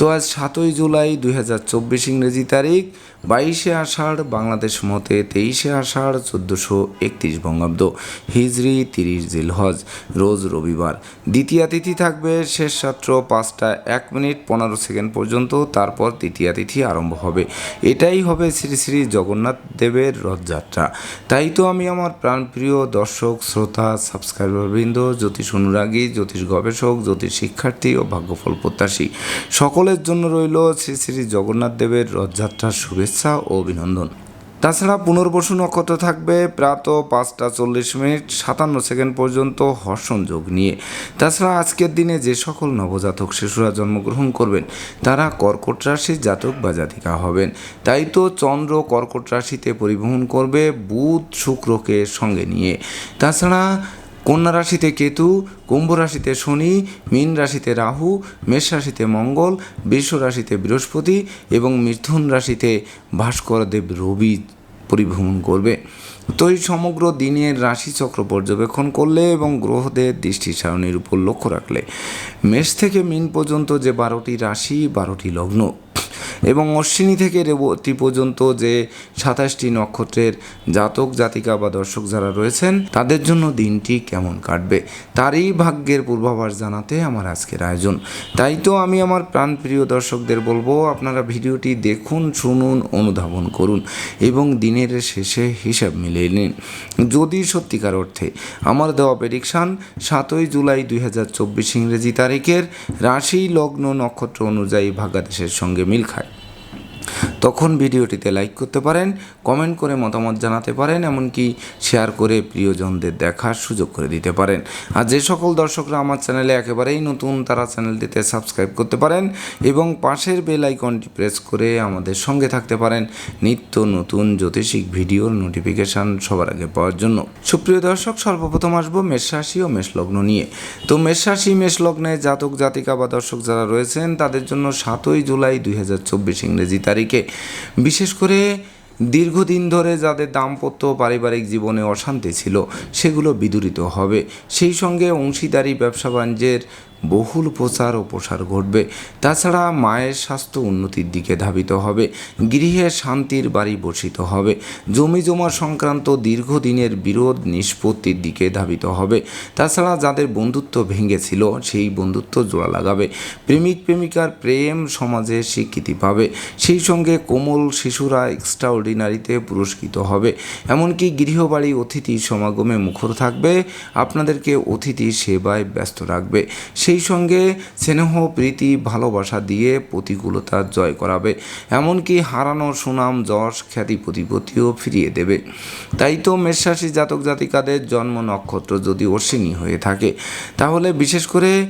তো আজ সাতই জুলাই দুই হাজার চব্বিশ ইংরেজি তারিখ, বাইশে আষাঢ় বাংলাদেশ মতে তেইশে আষাঢ় চোদ্দোশো একত্রিশ বঙ্গাব্দ, হিজরি তিরিশ জিলহজ রোজ রবিবার। দ্বিতীয় তিথি থাকবে শেষ রাত্র পাঁচটা এক মিনিট পনেরো সেকেন্ড পর্যন্ত, তারপর তৃতীয়া তিথি আরম্ভ হবে। এটাই হবে শ্রী শ্রী জগন্নাথ দেবের রথযাত্রা। তাই তো আমি আমার প্রাণপ্রিয় দর্শক, শ্রোতা, সাবস্ক্রাইবারবৃন্দ, জ্যোতিষ অনুরাগী, জ্যোতিষ গবেষক, জ্যোতিষ শিক্ষার্থী ও ভাগ্যফল প্রত্যাশী সকলের জন্য রইল শ্রী শ্রী জগন্নাথ দেবের রথযাত্রার শুভেচ্ছা ও অভিনন্দন। তাছাড়া পুনর্বসু নক্ষত্র থাকবে প্রাত পাঁচটা চল্লিশ মিনিট সাতান্ন সেকেন্ড পর্যন্ত হর্ষণ যোগ নিয়ে। তাছাড়া আজকের দিনে যে সকল নবজাতক শিশুরা জন্মগ্রহণ করবেন, তারা কর্কট রাশির জাতক বা জাতিকা হবেন। তাই তো চন্দ্র কর্কট রাশিতে পরিবহন করবে বুধ শুক্রকে সঙ্গে নিয়ে। তাছাড়া কন্যা রাশিতে কেতু, কুম্ভ রাশিতে শনি, মীন রাশিতে রাহু, মেষ রাশিতে মঙ্গল, বৃষ রাশিতে বৃহস্পতি এবং মিথুন রাশিতে ভাস্করদেব রবি পরিভ্রমণ করবে। তো এই সমগ্র দিনের রাশিচক্র পর্যবেক্ষণ করলে এবং গ্রহদের দৃষ্টি সারণীর উপর লক্ষ্য রাখলে, মেষ থেকে মিন পর্যন্ত যে বারোটি রাশি, বারোটি লগ্ন এবং অশ্বিনী থেকে রেবতী পর্যন্ত যে সাতাশটি নক্ষত্রের জাতক, জাতিকা বা দর্শক যারা রয়েছেন, তাদের জন্য দিনটি কেমন কাটবে, তারই ভাগ্যের পূর্বাভাস জানাতে আমার আজকের আয়োজন। তাই তো আমি আমার প্রাণপ্রিয় দর্শকদের বলব, আপনারা ভিডিওটি দেখুন, শুনুন, অনুধাবন করুন এবং দিনের শেষে হিসাব মিলিয়ে নিন। যদি সত্যিকার অর্থে আমার দেওয়া প্রেডিকশান সাতই জুলাই দুই হাজার চব্বিশ ইংরেজি তারিখের রাশি, লগ্ন, নক্ষত্র অনুযায়ী ভাগ্যাদেশের সঙ্গে মিল খায়। তখন ভিডিওটিতে লাইক করতে পারেন, কমেন্ট করে মতামত জানাতে পারেন, এমনকি শেয়ার করে প্রিয়জনদের দেখার সুযোগ করে দিতে পারেন। আর যে সকল দর্শকরা আমার চ্যানেলে একেবারেই নতুন, তারা চ্যানেলটিতে সাবস্ক্রাইব করতে পারেন এবং পাশের বেল আইকনটি প্রেস করে আমাদের সঙ্গে থাকতে পারেন নিত্য নতুন জ্যোতিষিক ভিডিওর নোটিফিকেশান সবার আগে পাওয়ার জন্য। সুপ্রিয় দর্শক, সর্বপ্রথম আসব মেষ রাশি ও মেষ লগ্ন নিয়ে। তো মেষ রাশি, মেষ লগ্নে জাতক, জাতিকা বা দর্শক যারা রয়েছেন, তাদের জন্য সাতই জুলাই দুই হাজার চব্বিশ ইংরেজি তারিখে। বিশেষ করে দীর্ঘদিন ধরে যাদের দাম্পত্য পারিবারিক জীবনে অশান্তি ছিল, সেগুলো বিদূরিত হবে। সেই সঙ্গে অংশীদারি, ব্যবসা বাণিজ্যের বহুল প্রচার ও প্রসার ঘটবে। তাছাড়া মায়ের স্বাস্থ্য উন্নতির দিকে ধাবিত হবে। গৃহে শান্তির বাড়ি বর্ষিত হবে। জমি জমা সংক্রান্ত দীর্ঘদিনের বিরোধ নিষ্পত্তির দিকে ধাবিত হবে। তাছাড়া যাদের বন্ধুত্ব ভেঙেছিল, সেই বন্ধুত্ব জোড়া লাগাবে। প্রেমিক প্রেমিকার প্রেম সমাজে স্বীকৃতি পাবে। সেই সঙ্গে কোমল শিশুরা এক্সট্রা অর্ডিনারিতে পুরস্কৃত হবে। এমনকি গৃহবাড়ি অতিথি সমাগমে মুখর থাকবে। আপনাদেরকে অতিথি সেবায় ব্যস্ত রাখবে। সেই সঙ্গে স্নেহ, প্রীতি, ভালোবাসা দিয়ে প্রতিকূলতা জয় করাবে। এমনকি হারানো সুনাম, যশ, খ্যাতি, প্রতিপত্তিও ফিরিয়ে দেবে। তাই তো মেষরাশি জাতক জাতিকাদের জন্ম নক্ষত্র যদি অশ্বিনী হয়ে থাকে, তাহলে বিশেষ করে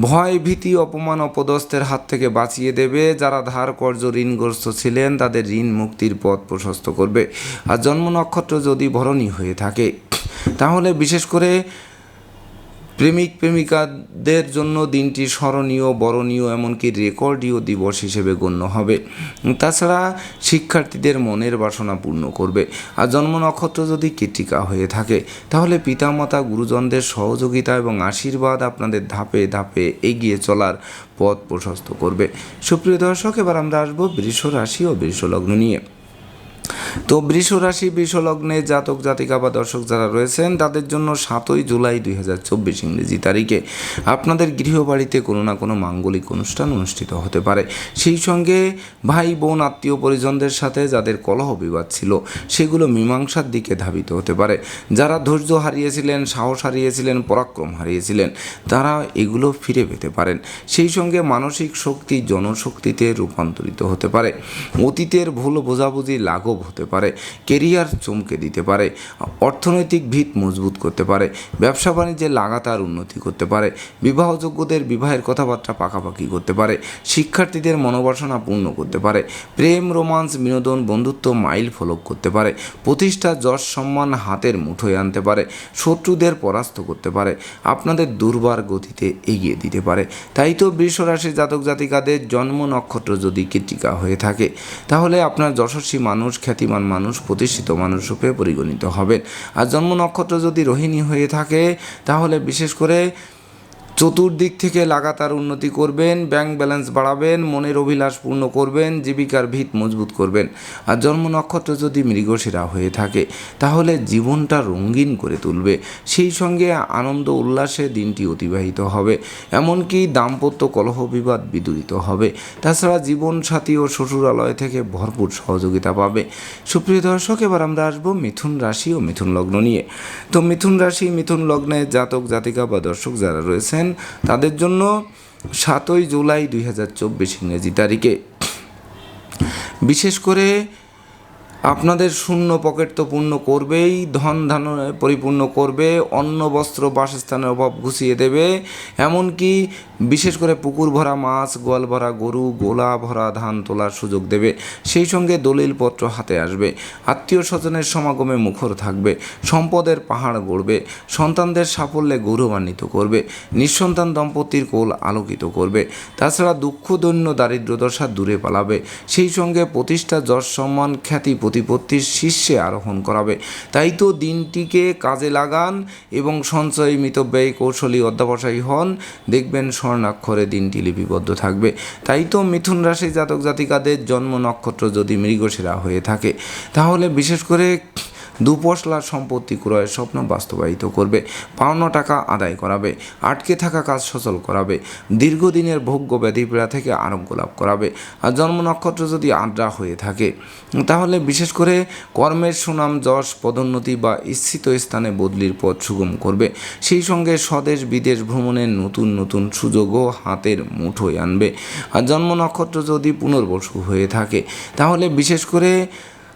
ভয়, ভীতি, অপমান, অপদস্থের হাত থেকে বাঁচিয়ে দেবে। যারা ধার কর্য ঋণগ্রস্ত ছিলেন, তাদের ঋণ মুক্তির পথ প্রশস্ত করবে। আর জন্ম নক্ষত্র যদি ভরণী হয়ে থাকে, তাহলে বিশেষ করে প্রেমিক প্রেমিকাদের জন্য দিনটি স্মরণীয়, বরণীয়, এমনকি রেকর্ডীয় দিবস হিসেবে গণ্য হবে। তাছাড়া শিক্ষার্থীদের মনের বাসনা পূর্ণ করবে। আর জন্ম নক্ষত্র যদি কৃতিকা হয়ে থাকে, তাহলে পিতামাতা, গুরুজনদের সহযোগিতা এবং আশীর্বাদ আপনাদের ধাপে ধাপে এগিয়ে চলার পথ প্রশস্ত করবে। সুপ্রিয় দর্শক, এবার আমরা আসব বৃষ রাশি ও বৃষ লগ্ন নিয়ে। তো বৃষ রাশি, বৃষ লগ্নে জাতক, জাতিকা বা দর্শক যারা রয়েছেন, তাদের জন্য সাতই জুলাই দুই হাজার চব্বিশ ইংরেজি তারিখে আপনাদের গৃহবাড়িতে কোনো না কোনো মাঙ্গলিক অনুষ্ঠান অনুষ্ঠিত হতে পারে। সেই সঙ্গে ভাই, বোন, আত্মীয় পরিজনদের সাথে যাদের কলহ বিবাদ ছিল, সেগুলো মীমাংসার দিকে ধাবিত হতে পারে। যারা ধৈর্য হারিয়েছিলেন, সাহস হারিয়েছিলেন, পরাক্রম হারিয়েছিলেন, তারা এগুলো ফিরে পেতে পারেন। সেই সঙ্গে মানসিক শক্তি জনশক্তিতে রূপান্তরিত হতে পারে। অতীতের ভুল বোঝাবুঝি, লাঘব হতে হতে পারে, কেরিয়ার চমকে দিতে পারে, অর্থনৈতিক ভিত মজবুত করতে পারে, ব্যবসা বাণিজ্যে লাগাতার উন্নতি করতে পারে, বিবাহযোগ্যদের বিবাহের কথাবার্তা পাকাপাকি করতে পারে, শিক্ষার্থীদের মনোবাসনা পূর্ণ করতে পারে, প্রেম, রোমান্স, বিনোদন, বন্ধুত্ব মাইল ফলক করতে পারে, প্রতিষ্ঠা যশ সম্মান হাতের মুঠোয় আনতে পারে, শত্রুদের পরাস্ত করতে পারে, আপনাদের দুর্বার গতিতে এগিয়ে দিতে পারে। তাই তো বৃষরাশি জাতক জাতিকাদের জন্ম নক্ষত্র যদি কৃতিকা হয়ে থাকে, তাহলে আপনার যশস্বী মানুষ খ্যাতিমান মানুষ প্রতিষ্ঠিত মানুষ রূপে পরিগণিত হবেন। আর জন্ম নক্ষত্র যদি রোহিণী হয়ে থাকে, তাহলে বিশেষ করে চতুর্দিক থেকে লাগাতার উন্নতি করবেন, ব্যাংক ব্যালেন্স বাড়াবেন, মনের অভিলাষ পূর্ণ করবেন, জীবিকার ভিত মজবুত করবেন। আর জন্ম নক্ষত্র যদি মৃগশিরা হয়ে থাকে, তাহলে জীবনটা রঙিন করে তুলবে। সেই সঙ্গে আনন্দ উল্লাসে দিনটি অতিবাহিত হবে। এমনকি দাম্পত্য কলহ বিবাদ বিদূরিত হবে। তাছাড়া জীবনসাথী ও শ্বশুরালয় থেকে ভরপুর সহযোগিতা পাবে। সুপ্রিয় দর্শক, এবার আমরা আসব মিথুন রাশি ও মিথুন লগ্ন নিয়ে। তো মিথুন রাশি, মিথুন লগ্নে জাতক জাতিকা বা দর্শক যারা রয়েছেন তাদের জন্য সাতই জুলাই দুই হাজার চব্বিশ ইংরেজি তারিখে। বিশেষ করে আপনাদের শূন্য পকেট তো পূর্ণ করবেই, ধন ধান পরিপূর্ণ করবে, অন্ন, বস্ত্র, বাসস্থানের অভাব ঘুষিয়ে দেবে। এমনকি বিশেষ করে পুকুর ভরা মাছ, গোয়াল ভরা গরু, গোলা ভরা ধান তোলার সুযোগ দেবে। সেই সঙ্গে দলিলপত্র হাতে আসবে। আত্মীয় স্বজনের সমাগমে মুখর থাকবে। সম্পদের পাহাড় গড়বে। সন্তানদের সাফল্যে গৌরবান্বিত করবে। নিঃসন্তান দম্পতির কোল আলোকিত করবে। তাছাড়া দুঃখ, দৈন্য দারিদ্র দশা দূরে পালাবে। সেই সঙ্গে প্রতিষ্ঠা, যশ, সম্মান, খ্যাতি প্রতিপত্তির শীর্ষে আরোহণ করাবে। তাই তো দিনটিকে কাজে লাগান এবং সঞ্চয় মিতব্যয়ী কৌশলী অধ্যাবসায়ী হন। দেখবেন স্বর্ণাক্ষরে দিনটি লিপিবদ্ধ থাকবে। তাই তো মিথুন রাশি জাতক জাতিকাদের জন্ম নক্ষত্র যদি মৃগশিরা হয়ে থাকে, তাহলে বিশেষ করে দুপশলার সম্পত্তি ক্রয়ের স্বপ্ন বাস্তবায়িত করবে, পাওনা টাকা আদায় করাবে, আটকে থাকা কাজ সচল করাবে, দীর্ঘদিনের ভোগ্য ব্যাধিপীড়া থেকে আরোগ্য লাভ করাবে, আর জন্ম নক্ষত্র যদি আদ্রা হয়ে থাকে, তাহলে বিশেষ করে কর্মের সুনাম, যশ, পদোন্নতি বা ইচ্ছিত স্থানে বদলির পথ সুগম করবে। সেই সঙ্গে স্বদেশ বিদেশ ভ্রমণের নতুন নতুন সুযোগও হাতের মুঠোয় আনবে। আর জন্ম নক্ষত্র যদি পুনর্বসু হয়ে থাকে, তাহলে বিশেষ করে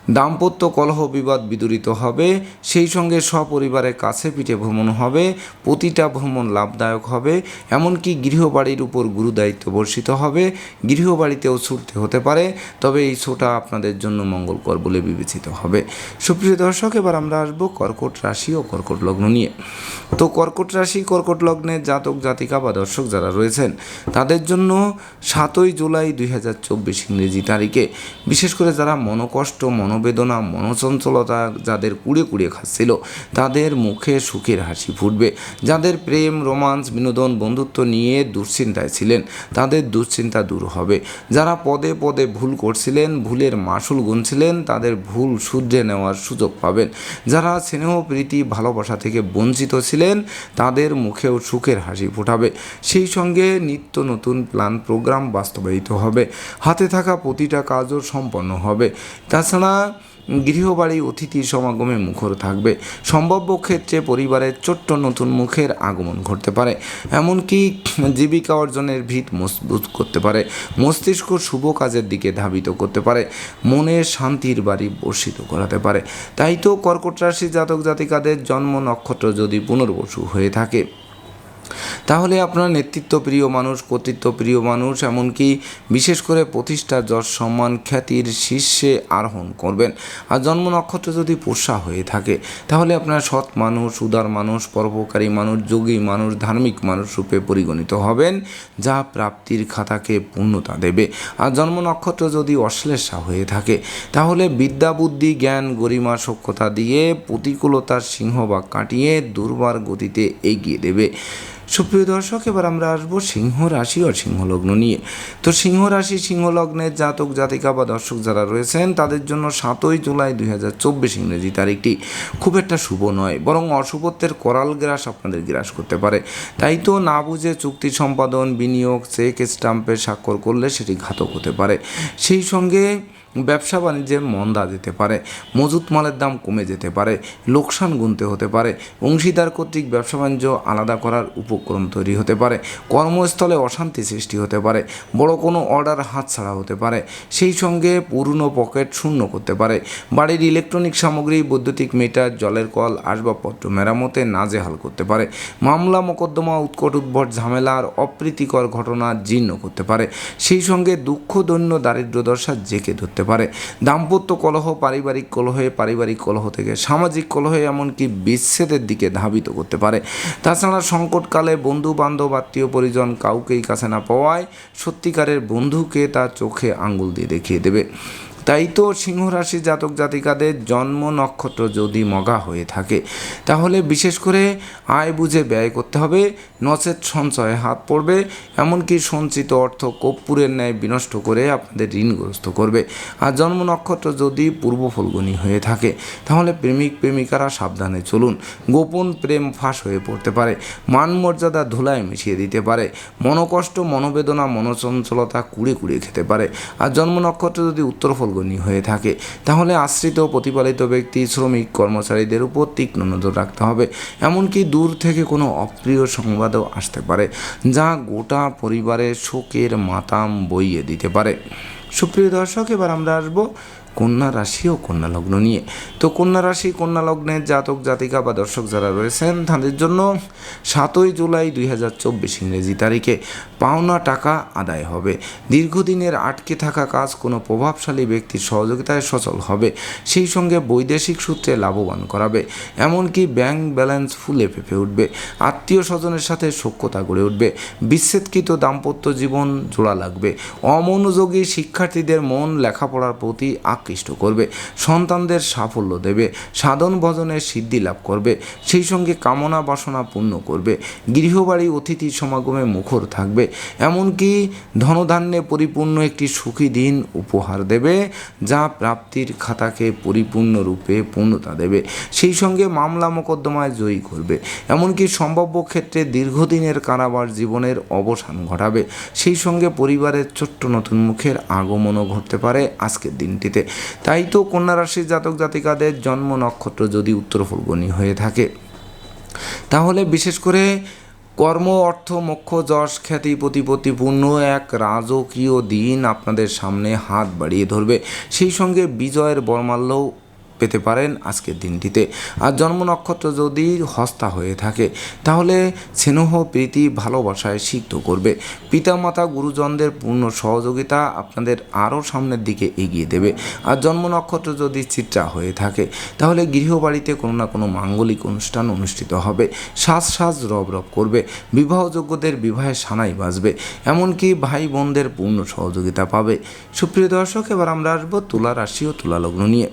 দাম্পত্য কলহ বিবাদ বিদূরিত হবে, সেই সঙ্গে সপরিবারের কাছে পিঠে ভ্রমণ হবে, প্রতিটা ভ্রমণ লাভদায়ক হবে, এমনকি গৃহবাড়ির উপর গুরুদায়িত্ব বর্ষিত হবে, গৃহবাড়িতেও ছুটতে হতে পারে, তবে এই শোটা আপনাদের জন্য মঙ্গলকর বলে বিবেচিত হবে। সুপ্রিয় দর্শক, এবার আমরা আসব কর্কট রাশি ও কর্কট লগ্ন নিয়ে। তো কর্কট রাশি, কর্কট লগ্নের জাতক, জাতিকা বা দর্শক যারা রয়েছেন, তাদের জন্য সাতই জুলাই দুই হাজার চব্বিশ ইংরেজি তারিখে, বিশেষ করে যারা মনোকষ্ট মনোবেদনা, মনোচঞ্চলতা যাদের কুড়ে কুড়ে খাচ্ছিল, তাদের মুখে সুখের হাসি ফুটবে। যাদের প্রেম, রোমান্স, বিনোদন, বন্ধুত্ব নিয়ে দুশ্চিন্তায় ছিলেন, তাদের দুশ্চিন্তা দূর হবে। যারা পদে পদে ভুল করছিলেন, ভুলের মাসুল গুনছিলেন, তাদের ভুল শুধরে নেওয়ার সুযোগ পাবেন। যারা স্নেহ, প্রীতি, ভালোবাসা থেকে বঞ্চিত ছিলেন, তাদের মুখেও সুখের হাসি ফোটাবে। সেই সঙ্গে নিত্য নতুন প্ল্যান, প্রোগ্রাম বাস্তবায়িত হবে। হাতে থাকা প্রতিটা কাজও সম্পন্ন হবে। তাছাড়া গৃহবাড়ি অতিথির সমাগমে মুখর থাকবে। সম্ভাব্য ক্ষেত্রে পরিবারের ছোট্ট নতুন মুখের আগমন ঘটতে পারে। এমনকি জীবিকা অর্জনের ভিত মজবুত করতে পারে। মস্তিষ্ক শুভ কাজের দিকে ধাবিত করতে পারে। মনের শান্তির বাড়ি বর্ষিত করাতে পারে। তাই তো কর্কট রাশি জাতক জাতিকাদের জন্ম নক্ষত্র যদি পুনর্বসু হয়ে থাকে। তাহলে আপনার নেতৃত্ব প্রিয় মানুষ, কর্তৃত্ব প্রিয় মানুষ, এমনকি বিশেষ করে প্রতিষ্ঠা, যশ, সম্মান, খ্যাতির শীর্ষে আরোহণ করবেন। আর জন্ম নক্ষত্র যদি পোষা হয়ে থাকে, তাহলে আপনার সৎ মানুষ, উদার মানুষ, পরোপকারী মানুষ, যোগী মানুষ, ধার্মিক মানুষ রূপে পরিগণিত হবেন, যা প্রাপ্তির খাতাকে পূর্ণতা দেবে। আর জন্ম নক্ষত্র যদি অশ্লেষা হয়ে থাকে, তাহলে বিদ্যা, বুদ্ধি, জ্ঞান, গরিমা সক্ষতা দিয়ে প্রতিকূলতার সিংহবাগ কাটিয়ে দুর্বার গতিতে এগিয়ে দেবে। সুপ্রিয় দর্শক, এবার আমরা আসব সিংহ রাশি ও সিংহলগ্ন নিয়ে। তো সিংহ রাশি, সিংহলগ্নের জাতক, জাতিকা বা দর্শক যারা রয়েছেন, তাদের জন্য সাতই জুলাই দুই হাজার চব্বিশ ইংরেজি তারিখটি খুব একটা শুভ নয়, বরং অশুভত্বের করাল গ্রাস আপনাদের গ্রাস করতে পারে। তাই তো না বুঝে চুক্তি সম্পাদন, বিনিয়োগ, চেক স্টাম্পে স্বাক্ষর করলে সেটি ঘাতক হতে পারে। সেই সঙ্গে ব্যবসা বাণিজ্যে মন্দা যেতে পারে, মজুত মালের দাম কমে যেতে পারে, লোকসান গুনতে হতে পারে, অংশীদার কর্তৃক ব্যবসা বাণিজ্য আলাদা করার উপক্রম তৈরি হতে পারে, কর্মস্থলে অশান্তি সৃষ্টি হতে পারে, বড় কোনো অর্ডার হাতছাড়া হতে পারে, সেই সঙ্গে পুরনো পকেট শূন্য করতে পারে, বাড়ির ইলেকট্রনিক সামগ্রী, বৈদ্যুতিক মিটার, জলের কল, আসবাবপত্র মেরামতে নাজেহাল করতে পারে, মামলা, মোকদ্দমা, উৎকট উদ্ভট ঝামেলার অপ্রীতিকর ঘটনা জীর্ণ করতে পারে, সেই সঙ্গে দুঃখ, দৈন্য দারিদ্র দশা জেকে ধরতে পারে। দাম্পত্য কলহ পারিবারিক কলহে, পারিবারিক কলহ থেকে সামাজিক কলহে এমনকি বিচ্ছেদের দিকে ধাবিত করতে পারে। তাছাড়া সংকটকালে বন্ধু বান্ধব আত্মীয় পরিজন কাউকেই কাছে না পাওয়ায় সত্যিকারের বন্ধুকে তার চোখে আঙ্গুল দিয়ে দেখিয়ে দেবে। তাই তো সিংহ রাশি জাতক জাতিকাদের জন্ম নক্ষত্র যদি মগা হয়ে থাকে, তাহলে বিশেষ করে আয় বুঝে ব্যয় করতে হবে নচেত সঞ্চয়ে হাত পড়বে, এমনকি সঞ্চিত অর্থ কর্পূরের ন্যায় বিনষ্ট করে আপনাদের ঋণগ্রস্ত করবে। আর জন্ম নক্ষত্র যদি পূর্ব ফলগুনি হয়ে থাকে, তাহলে প্রেমিক প্রেমিকারা সাবধানে চলুন, গোপন প্রেম ফাঁস হয়ে পড়তে পারে মান মর্যাদা ধুলায় মিশিয়ে দিতে পারে, মনোকষ্ট, মনোবেদনা, মনোচঞ্চলতা কুড়ে কুড়ে খেতে পারে। আর জন্ম নক্ষত্র যদি উত্তর ফলগুনি হয়ে থাকে। তাহলে আশ্রিত প্রতিপালিত ব্যক্তি, শ্রমিক, কর্মচারীদের উপর তীক্ষ্ণ নজর রাখতে হবে। এমনকি দূর থেকে কোনো অপ্রিয় সংবাদও আসতে পারে, যা গোটা পরিবারের শোকের মাতাম বইয়ে দিতে পারে। সুপ্রিয় দর্শক, এবার আমরা আসব কন্যা রাশি ও কন্যা লগ্ন নিয়ে। তো কন্যা রাশি, কন্যা লগ্নের জাতক, জাতিকা বা দর্শক যারা রয়েছেন, তাদের জন্য সাতই জুলাই দুই হাজার চব্বিশ ইংরেজি তারিখে পাওনা টাকা আদায় হবে। দীর্ঘদিনের আটকে থাকা কাজ কোনো প্রভাবশালী ব্যক্তির সহযোগিতায় সচল হবে। সেই সঙ্গে বৈদেশিক সূত্রে লাভবান করাবে। এমনকি ব্যাংক ব্যালেন্স ফুলে ফেঁপে উঠবে। আত্মীয় স্বজনের সাথে সখ্যতা গড়ে উঠবে। বিচ্ছেদকৃত দাম্পত্য জীবন জোড়া লাগবে। অমনোযোগী শিক্ষার্থীদের মন লেখাপড়ার প্রতি আকৃষ্ট করবে, সন্তানদের সাফল্য দেবে, সাধন ভজনের সিদ্ধি লাভ করবে, সেই সঙ্গে কামনা বাসনা পূর্ণ করবে, গৃহবাড়ি অতিথি সমাগমে মুখর থাকবে, এমনকি ধনধান্যে পরিপূর্ণ একটি সুখী দিন উপহার দেবে, যা প্রাপ্তির খাতাকে পরিপূর্ণরূপে পূর্ণতা দেবে, সেই সঙ্গে মামলা মোকদ্দমায় জয়ী করবে, এমনকি সম্ভাব্য ক্ষেত্রে দীর্ঘদিনের কারাবার জীবনের অবসান ঘটাবে, সেই সঙ্গে পরিবারের ছোট্ট নতুন মুখের আগমনও ঘটতে পারে আজকের দিনটিতে। তাই তো কন্যা রাশির জাতক জাতিকাদের জন্ম নক্ষত্র যদি উত্তর ফলগুনি হয়ে থাকে। তাহলে বিশেষ করে কর্ম, অর্থ, মোক্ষ, যশ, খ্যাতি, প্রতিপত্তিপূর্ণ এক রাজকীয় দিন আপনাদের সামনে হাত বাড়িয়ে ধরবে। সেই সঙ্গে বিজয়ের বর্মাল্যও পেতে পারেন আজকের দিনটিতে। আর জন্ম নক্ষত্র যদি হস্তা হয়ে থাকে, তাহলে স্নেহ, প্রীতি, ভালোবাসায় সিদ্ধ করবে। পিতামাতা, গুরুজনদের পূর্ণ সহযোগিতা আপনাদের আরও সামনের দিকে এগিয়ে দেবে। আর জন্ম নক্ষত্র যদি চিত্রা হয়ে থাকে, তাহলে গৃহবাড়িতে কোনো না কোনো মাঙ্গলিক অনুষ্ঠান অনুষ্ঠিত হবে। সাজ সাজ রব রব করবে। বিবাহযোগ্যদের বিবাহে সানাই বাজবে। এমনকি ভাই বোনদের পূর্ণ সহযোগিতা পাবে। সুপ্রিয় দর্শক, এবার আমরা আসব তুলা রাশি ও তুলা লগ্ন নিয়ে।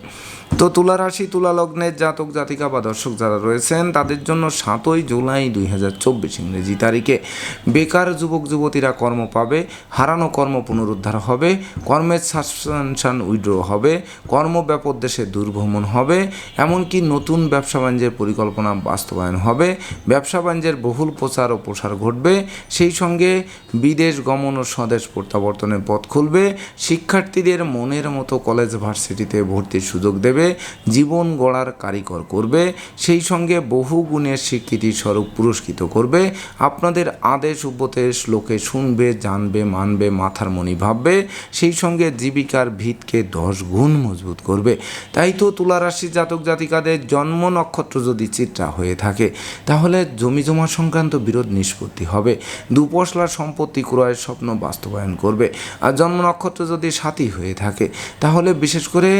তো তুলা রাশি তুলা লগ্নের জাতক, জাতিকা বা দর্শক যারা রয়েছেন, তাদের জন্য সাতই জুলাই দুই হাজার চব্বিশ ইংরেজি তারিখে বেকার যুবক, যুবতীরা কর্ম পাবে, হারানো কর্ম পুনরুদ্ধার হবে, কর্মের সাসপেনশন উইড্র হবে, কর্ম ব্যাপক দেশে দুর্ভ্রমণ হবে, এমনকি নতুন ব্যবসা বাণিজ্যের পরিকল্পনা বাস্তবায়ন হবে, ব্যবসা বাণিজ্যের বহুল প্রচার ও প্রসার ঘটবে, সেই সঙ্গে বিদেশ গমন ও স্বদেশ প্রত্যাবর্তনের পথ খুলবে, শিক্ষার্থীদের মনের মতো কলেজ ভার্সিটিতে ভর্তির সুযোগ দেবে জীবন গড়ার কারিগর করবে, সেই সঙ্গে বহু গুণের স্বীকৃতি স্বরূপ পুরস্কৃত করবে। আপনাদের আদেশ উপদেশ লোকে শুনবে, জানবে, মানবে, মাথার মনি ভাববে, সেই সঙ্গে জীবিকার ভিতকে দশ গুণ মজবুত করবে। তাই তো তুলা রাশি জাতক জাতিকাদের জন্ম নক্ষত্র যদি চিত্রা হয়ে থাকে, তাহলে জমি জমা সংক্রান্ত বিরোধ নিষ্পত্তি হবে। দুপশলার সম্পত্তি ক্রয়ের স্বপ্ন বাস্তবায়ন করবে। আর জন্ম নক্ষত্র যদি সাথী হয়ে থাকে, তাহলে বিশেষ করে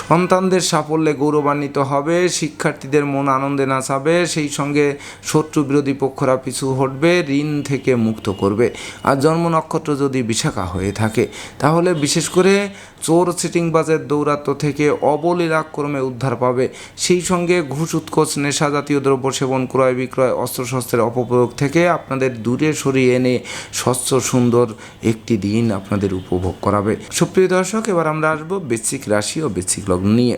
সন্তানদের সাফল্যে গৌরবান্বিত হবে, শিক্ষার্থীদের মন আনন্দে নাচাবে, সেই সঙ্গে শত্রু বিরোধী পক্ষরা পিছু হটবে, ঋণ থেকে মুক্ত করবে। আর জন্ম নক্ষত্র যদি বিশাখা হয়ে থাকে, তাহলে বিশেষ করে চোর সিটিংবাজের দৌরাত্ম থেকে অবলীলাক্রমে উদ্ধার পাবে। সেই সঙ্গে ঘুষ, উৎকোচ, নেশা জাতীয় দ্রব্য সেবন, ক্রয় বিক্রয়, অস্ত্রশস্ত্রের অপপ্রয়োগ থেকে আপনাদের দূরে সরিয়ে এনে স্বচ্ছ, সুন্দর একটি দিন আপনাদের উপভোগ করাবে। সুপ্রিয় দর্শক, এবার আমরা আসব বেসিক রাশি ও বেসিক লগ্ন নিয়ে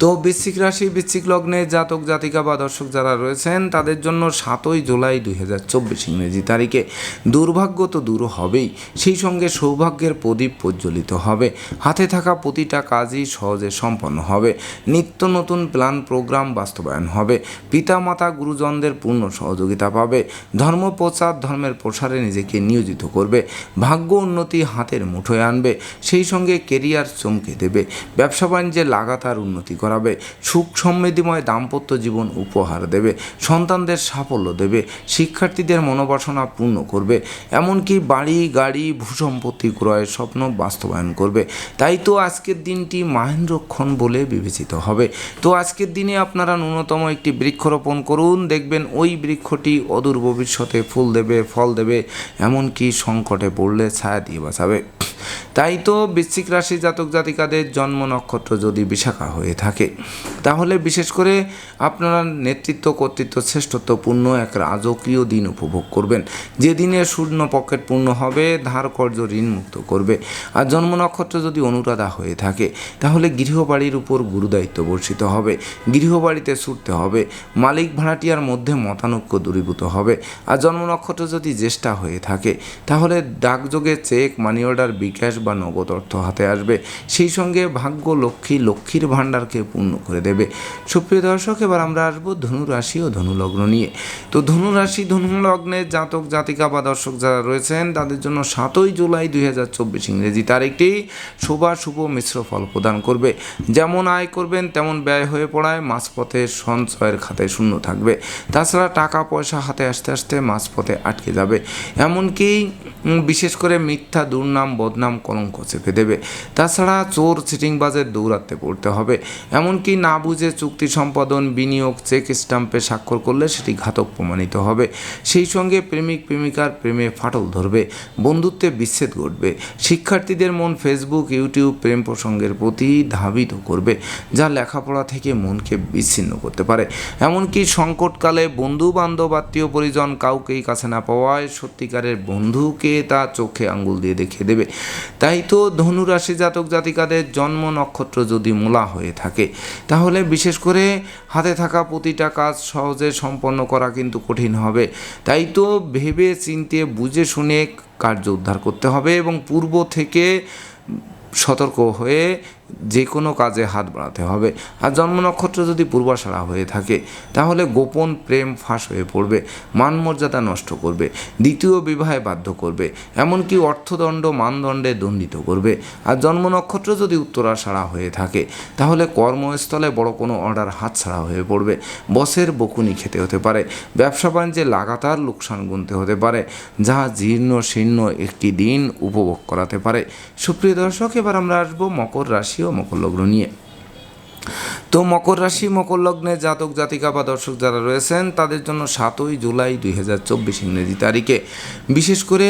তো বৃশ্চিক রাশি, বৃশ্চিক লগ্নে জাতক, জাতিকা বা দর্শক যারা রয়েছেন, তাদের জন্য সাতই জুলাই দুই হাজার চব্বিশ ইংরেজি তারিখে দুর্ভাগ্য তো দূর হবেই। সেই সঙ্গে সৌভাগ্যের প্রদীপ প্রজ্বলিত হবে। হাতে থাকা প্রতিটা কাজই সহজে সম্পন্ন হবে। নিত্য নতুন প্ল্যান, প্রোগ্রাম বাস্তবায়ন হবে। পিতামাতা, গুরুজনদের পূর্ণ সহযোগিতা পাবে। ধর্ম প্রচার, ধর্মের প্রসারে নিজেকে নিয়োজিত করবে। ভাগ্য উন্নতি হাতের মুঠোয় আনবে। সেই সঙ্গে কেরিয়ার চমকে দেবে। ব্যবসা বাণিজ্যে লাগাতার উন্নতি করাবে সুখ সমৃদ্ধিময় দাম্পত্য জীবন উপহার দেবে। সন্তানদের সাফল্য দেবে। শিক্ষার্থীদের মনোবাসনা পূর্ণ করবে। এমনকি বাড়ি, গাড়ি, ভূসম্পত্তি ক্রয়ের স্বপ্ন বাস্তবায়ন করবে। তাই তো আজকের দিনটি মাহেন্দ্রক্ষণ বলে বিবেচিত হবে। তো আজকের দিনে আপনারা ন্যূনতম একটি বৃক্ষরোপণ করুন। দেখবেন ওই বৃক্ষটি অদূর ভবিষ্যতে ফুল দেবে, ফল দেবে, এমনকি সংকটে পড়লে ছায়া দিয়ে বাঁচাবে। তাই তো বৃশ্চিক রাশি জাতক জাতিকাদের জন্ম নক্ষত্র যদি বিশাখা হয়ে থাকে তাহলে বিশেষ করে আপনারা নেতৃত্ব, কর্তৃত্ব, শ্রেষ্ঠত্বপূর্ণ এক রাজকীয় দিন উপভোগ করবেন। যে দিনে শূন্য পকেট পূর্ণ হবে, ধার কর্য ঋণ মুক্ত করবে। আর জন্ম নক্ষত্র যদি অনুরাধা হয়ে থাকে, তাহলে গৃহবাড়ির উপর গুরুদায়িত্ব বর্ষিত হবে। গৃহবাড়িতে ছুটতে হবে। মালিক ভাড়াটিয়ার মধ্যে মতানৈক্য দূরীভূত হবে। আর জন্ম নক্ষত্র যদি জ্যেষ্ঠা হয়ে থাকে, তাহলে ডাকযোগে চেক মানি অর্ডার বিকাশ বা নগদ অর্থ হাতে আসবে। সেই সঙ্গে ভাগ্য লক্ষ্মী, লক্ষ্মীর ভাণ্ডারকে পূর্ণ করে দেবে। সুপ্রিয় দর্শক, এবার আমরা আসব ধনু রাশি ও ধনু লগ্ন নিয়ে। তো ধনু রাশি ধনু লগ্নের জাতক, জাতিকা বা দর্শক যারা রয়েছেন, তাদের জন্য সাতই জুলাই দুই হাজার চব্বিশ ইংরেজি তারিখটি শুভ শুভ মিশ্র ফল প্রদান করবে। যেমন আয় করবেন, তেমন ব্যয় হয়ে পড়ায় মাঝপথে সঞ্চয়ের খাতায় শূন্য থাকবে। তাছাড়া টাকা, পয়সা হাতে আসতে আসতে মাঝপথে আটকে যাবে। এমনকি বিশেষ করে মিথ্যা দুর্নাম, বদনাম, কলঙ্ক চেপে দেবে। তাছাড়া চোর চিটিংবাজের দৌরাত্মে পড়তে হবে। এমনকি না বুঝে চুক্তি সম্পাদন, বিনিয়োগ, চেক স্টাম্পে স্বাক্ষর করলে সেটি ঘাতক প্রমাণিত হবে। সেই সঙ্গে প্রেমিক প্রেমিকার প্রেমে ফাটল ধরবে, বন্ধুত্বে বিচ্ছেদ ঘটবে। শিক্ষার্থীদের মন ফেসবুক ইউটিউব প্রেম প্রসঙ্গের প্রতি ধাবিত করবে, যা লেখাপড়া থেকে মনকে বিচ্ছিন্ন করতে পারে। এমনকি সংকটকালে বন্ধু বান্ধব আত্মীয় পরিজন কাউকেই কাছে না পাওয়ায় সত্যিকারের বন্ধুকে তা চোখে আঙ্গুল দিয়ে দেখিয়ে দেবে। তাই তো ধনুরাশি জাতক জাতিকাদের জন্ম নক্ষত্র যদি মূলা হয়ে থাকে তাহলে বিশেষ করে হাতে থাকা প্রতিটা কাজ সহজে সম্পন্ন করা কিন্তু কঠিন হবে। তাই তো ভেবে চিনতে, বুঝে শুনে কার্য উদ্ধার করতে হবে এবং পূর্ব থেকে সতর্ক হয়ে যে কোনো কাজে হাত বাড়াতে হবে। আর জন্ম নক্ষত্র যদি পূর্বাশারা হয়ে থাকে, তাহলে গোপন প্রেম ফাঁস হয়ে পড়বে মান মর্যাদা নষ্ট করবে, দ্বিতীয় বিবাহে বাধ্য করবে, এমনকি অর্থদণ্ড, মানদণ্ডে দণ্ডিত করবে। আর জন্ম নক্ষত্র যদি উত্তরাশাড়া হয়ে থাকে, তাহলে কর্মস্থলে বড় কোনো অর্ডার হাতছাড়া হয়ে পড়বে। বসের বকুনি খেতে হতে পারে, ব্যবসা বাণিজ্যে লাগাতার লোকসান গুনতে হতে পারে, যা জীর্ণ শীর্ণ একটি দিন উপভোগ করাতে পারে। সুপ্রিয় দর্শক, এবার আমরা আসব মকর রাশি ও মকর লগ্ন নিয়ে। তো মকর রাশি, মকর লগ্নে জাতক, জাতিকা বা দর্শক যারা রয়েছেন, তাদের জন্য সাতই জুলাই দুই হাজার চব্বিশ ইংরেজি তারিখে। বিশেষ করে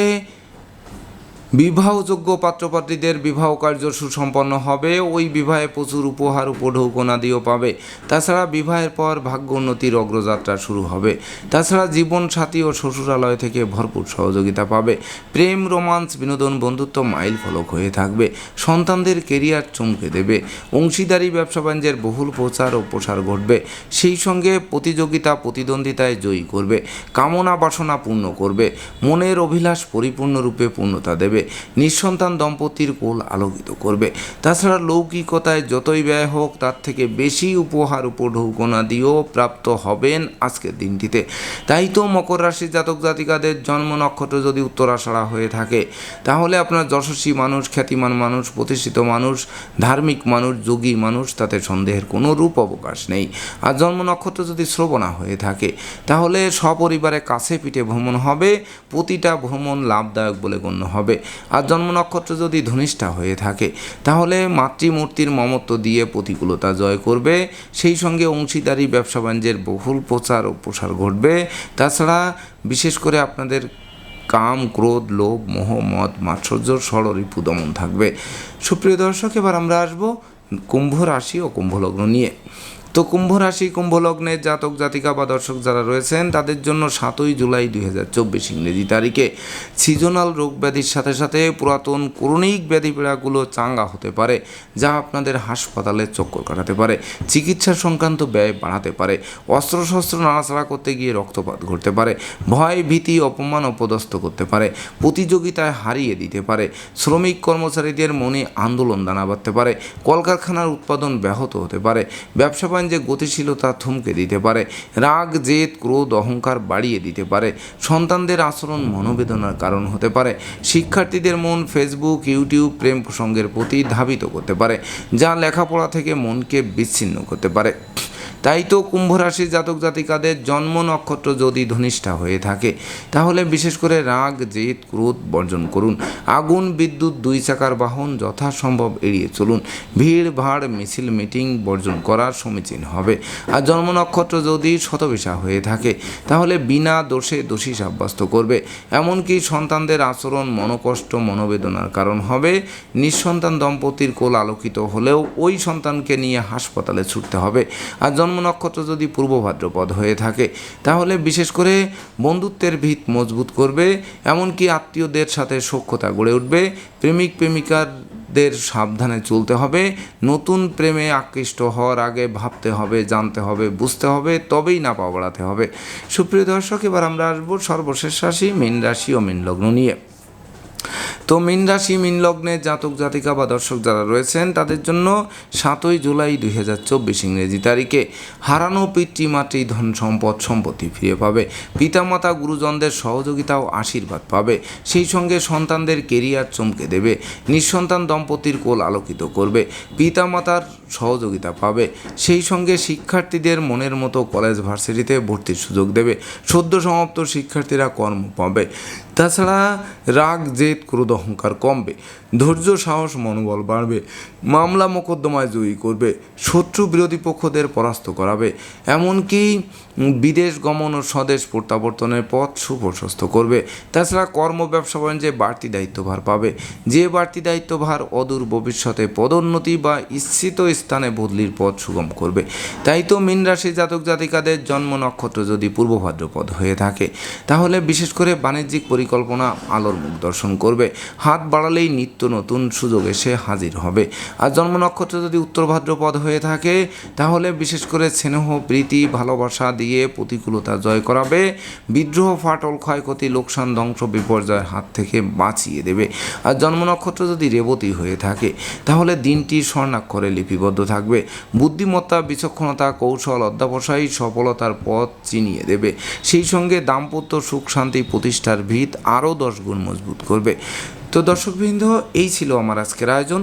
বিবাহযোগ্য পাত্রপাত্রীদের বিবাহ কার্য সুসম্পন্ন হবে। ওই বিবাহে প্রচুর উপহার উপঢৌকনাদিও পাবে। তাছাড়া বিবাহের পর ভাগ্য উন্নতির অগ্রযাত্রা শুরু হবে। তাছাড়া জীবন সাথী ও শ্বশুরালয় থেকে ভরপুর সহযোগিতা পাবে। প্রেম, রোমান্স, বিনোদন, বন্ধুত্ব মাইল ফলক হয়ে থাকবে। সন্তানদের কেরিয়ার চমকে দেবে। অংশীদারি, ব্যবসা বাণিজ্যের বহুল প্রচার ও প্রসার ঘটবে। সেই সঙ্গে প্রতিযোগিতা, প্রতিদ্বন্দ্বিতায় জয়ী করবে। কামনা বাসনা পূর্ণ করবে। মনের অভিলাষ পরিপূর্ণরূপে পূর্ণতা দেবে। নিঃসন্তান দম্পতির কোল আলোকিত করবে। তাছাড়া লৌকিকতায় যতই ব্যয় হোক, তার থেকে বেশি উপহার উপঢৌকনা দিয়েও প্রাপ্ত হবেন আজকের দিনটিতে। তাই তো মকর রাশি জাতক জাতিকাদের জন্ম নক্ষত্র যদি উত্তরাষাড়া হয়ে থাকে, তাহলে আপনার যশস্বী মানুষ, খ্যাতিমান মানুষ, প্রতিষ্ঠিত মানুষ, ধার্মিক মানুষ, যোগী মানুষ, তাতে সন্দেহের কোনো রূপ অবকাশ নেই। আর জন্ম নক্ষত্র যদি শ্রবণা হয়ে থাকে, তাহলে সপরিবারে কাছে পিঠে ভ্রমণ হবে, প্রতিটা ভ্রমণ লাভদায়ক বলে গণ্য হবে। আর জন্ম নক্ষত্র যদি ধনিষ্ঠা হয়ে থাকে, তাহলে মাতৃমূর্তির মমত্ব দিয়ে প্রতিকূলতা জয় করবে। সেই সঙ্গে অংশীদারি ব্যবসা বাণিজ্যের বহুল প্রচার ও প্রসার ঘটবে। তাছাড়া বিশেষ করে আপনাদের কাম, ক্রোধ, লোভ, মোহ, মদ, মাৎসর্য ষড়রিপু দমন থাকবে। সুপ্রিয় দর্শক, এবার আমরা আসব কুম্ভ রাশি ও কুম্ভলগ্ন নিয়ে। তো কুম্ভ রাশি, কুম্ভ লগ্নের জাতক, জাতিকা বা দর্শক যারা রয়েছেন, তাদের জন্য সাতই জুলাই দুই হাজার চব্বিশ ইংরেজি তারিখে সিজনাল রোগ ব্যাধির সাথে সাথে পুরাতন করণিক ব্যাধি পীড়াগুলো চাঙ্গা হতে পারে, যা আপনাদের হাসপাতালে চক্কর কাটাতে পারে, চিকিৎসা সংক্রান্ত ব্যয় বাড়াতে পারে, অস্ত্রশস্ত্র নাড়াচাড়া করতে গিয়ে রক্তপাত ঘটতে পারে, ভয়, ভীতি, অপমান, অপদস্থ করতে পারে, প্রতিযোগিতায় হারিয়ে দিতে পারে, শ্রমিক কর্মচারীদের মনে আন্দোলন দানা বাঁধতে পারে, কলকারখানার উৎপাদন ব্যাহত হতে পারে, ব্যবসা বাণিজ্যে গতিশীলতা থমকে দিতে পারে, রাগ, জেদ, ক্রোধ, অহংকার বাড়িয়ে দিতে পারে, সন্তানদের আচরণ মনোবেদনার কারণ হতে পারে, শিক্ষার্থীদের মন ফেসবুক ইউটিউব প্রেম প্রসঙ্গের প্রতি ধাবিত করতে পারে, যা লেখাপড়া থেকে মনকে বিচ্ছিন্ন করতে পারে। তাই তো কুম্ভ রাশির জাতক জাতিকাদের জন্ম নক্ষত্র যদি ধনিষ্ঠা হয়ে থাকে, তাহলে বিশেষ করে রাগ, জেদ, ক্রোধ বর্জন করুন। আগুন, বিদ্যুৎ, দুই চাকার বাহন যথাসম্ভব এড়িয়ে চলুন। ভিড়, ভাড়, মিছিল, মিটিং বর্জন করার সমীচীন হবে। আর জন্ম নক্ষত্র যদি শতবিশা হয়ে থাকে, তাহলে বিনা দোষে দোষী সাব্যস্ত করবে। এমনকি সন্তানদের আচরণ মনোকষ্ট, মনোবেদনার কারণ হবে। নিঃসন্তান দম্পতির কোল আলোকিত হলেও ওই সন্তানকে নিয়ে হাসপাতালে ছুটতে হবে। আর জন্ম নক্ষত্র যদি পূর্ব ভাদ্রপদ হয়ে থাকে, তাহলে বিশেষ করে বন্ধুত্বের ভিত মজবুত করবে, এমনকি আত্মীয়দের সাথে সখ্যতা গড়ে উঠবে, প্রেমিক প্রেমিকাদের সাবধানে চলতে হবে, নতুন প্রেমে আকৃষ্ট হওয়ার আগে ভাবতে হবে, জানতে হবে, বুঝতে হবে, তবেই না পা বাড়াতে হবে। সুপ্রিয় দর্শক, এবার আমরা আসব সর্বশেষ রাশি, মীন রাশি ও মীন লগ্ন নিয়ে। তো মিন রাশি, মিন লগ্নে জাতক, জাতিকা বা দর্শক যারা রয়েছেন, তাদের জন্য সাতই জুলাই দুই হাজার চব্বিশ ইংরেজি তারিখে হারানো পিতৃমাতৃ ধন সম্পদ, সম্পত্তি ফিরে পাবে। পিতামাতা, গুরুজনদের সহযোগিতা ও আশীর্বাদ পাবে। সেই সঙ্গে সন্তানদের কেরিয়ার চমকে দেবে। নিঃসন্তান দম্পতির কোল আলোকিত করবে। পিতামাতার সহযোগিতা পাবে। সেই সঙ্গে শিক্ষার্থীদের মনের মতো কলেজ ভার্সিটিতে ভর্তির সুযোগ দেবে। সদ্য সমাপ্ত শিক্ষার্থীরা কর্ম পাবে। তাছাড়া রাগ, জেদ, ক্রোধ, অহংকার কমবে। ধৈর্য, সাহস, মনোবল বাড়বে। মামলা মোকদ্দমায় জয়ী করবে। শত্রু বিরোধী পক্ষদের পরাস্ত করাবে। এমনকি বিদেশ গমন ও স্বদেশ প্রত্যাবর্তনের পথ সুপ্রশস্ত করবে। তাছাড়া কর্ম ব্যবসা বাণিজ্যে বাড়তি দায়িত্বভার পাবে। যে বাড়তি দায়িত্বভার অদূর ভবিষ্যতে পদোন্নতি বা ইচ্ছিত স্থানে বদলির পথ সুগম করবে। তাই তো মীন রাশি জাতক জাতিকাদের জন্ম নক্ষত্র যদি পূর্ব ভাদ্রপদ হয়ে থাকে, তাহলে বিশেষ করে বাণিজ্যিক পরিকল্পনা আলোর মুখ দর্শন করবে। হাত বাড়ালেই নিত্য নতুন সুযোগ এসে হাজির হবে। আর জন্ম নক্ষত্র যদি উত্তর ভাদ্রপদ হয়ে থাকে, তাহলে বিশেষ করে স্নেহ, প্রীতি, ভালোবাসা দিয়ে প্রতিকূলতা জয় করাবে। বিদ্রোহ, ফাটল, ক্ষয়ক্ষতি, লোকসান, ধ্বংস, বিপর্যয়ের হাত থেকে বাঁচিয়ে দেবে। আর জন্ম নক্ষত্র যদি রেবতী হয়ে থাকে, তাহলে দিনটি স্বর্ণাক্ষরে লিপিবদ্ধ থাকবে। বুদ্ধিমত্তা, বিচক্ষণতা, কৌশল, অধ্যাবসায়ী সফলতার পথ চিনিয়ে দেবে। সেই সঙ্গে দাম্পত্য সুখ শান্তি প্রতিষ্ঠার ভিত আরও দশ গুণ মজবুত করবে। তো দর্শকবৃন্দ, এই ছিল আমার আজকের আয়োজন।